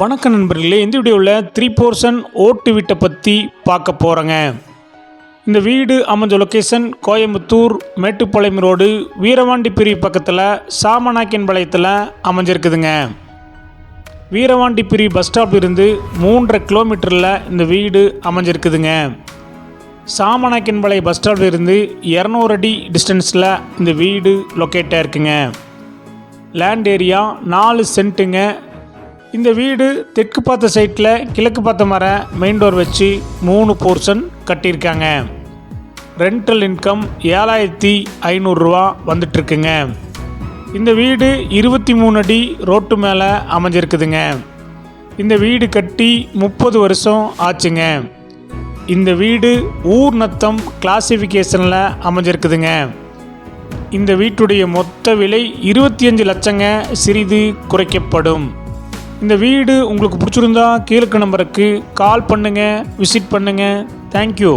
வணக்கம் நண்பர்களே இந்த வீடியோவில் த்ரீ போர்ஷன் ஓட்டு வீட்டை பற்றி பார்க்க போகிறேங்க இந்த வீடு அமைஞ்ச லொக்கேஷன் கோயம்புத்தூர் மேட்டுப்பாளையம் ரோடு வீரவாண்டி பிரிவு பக்கத்தில் சாமநாக்கின் பாளையத்தில் அமைஞ்சிருக்குதுங்க. வீரவாண்டி பிரிவு பஸ் ஸ்டாப் இருந்து மூன்றரை கிலோமீட்டரில் இந்த வீடு அமைஞ்சிருக்குதுங்க. சாமநாயக்கன்பாளையம் பஸ் ஸ்டாப்ல இருந்து இரநூறு அடி டிஸ்டன்ஸில் இந்த வீடு லொக்கேட்டாக இருக்குங்க. லேண்ட் ஏரியா நாலு சென்ட்டுங்க இந்த வீடு தெற்கு பார்த்த சைட்டில் கிழக்கு பார்த்த மர மெயின் டோர் வச்சு மூணு போர்ஷன் கட்டியிருக்காங்க. ரெண்டல் இன்கம் ஏழாயிரத்தி ஐநூறுரூவா வந்துட்டுருக்குங்க. இந்த வீடு இருபத்தி மூணு அடி ரோட்டு மேலே அமைஞ்சிருக்குதுங்க. இந்த வீடு கட்டி முப்பது வருஷம் ஆச்சுங்க. இந்த வீடு ஊர் நத்தம் கிளாசிஃபிகேஷனில் அமைஞ்சிருக்குதுங்க. இந்த வீட்டுடைய மொத்த விலை இருபத்தி அஞ்சு லட்சங்க சிறிது குறைக்கப்படும். இந்த வீடு உங்களுக்கு பிடிச்சிருந்தா கீழக்கு நம்பருக்கு கால் பண்ணுங்கள் விசிட் பண்ணுங்கள் தேங்க்யூ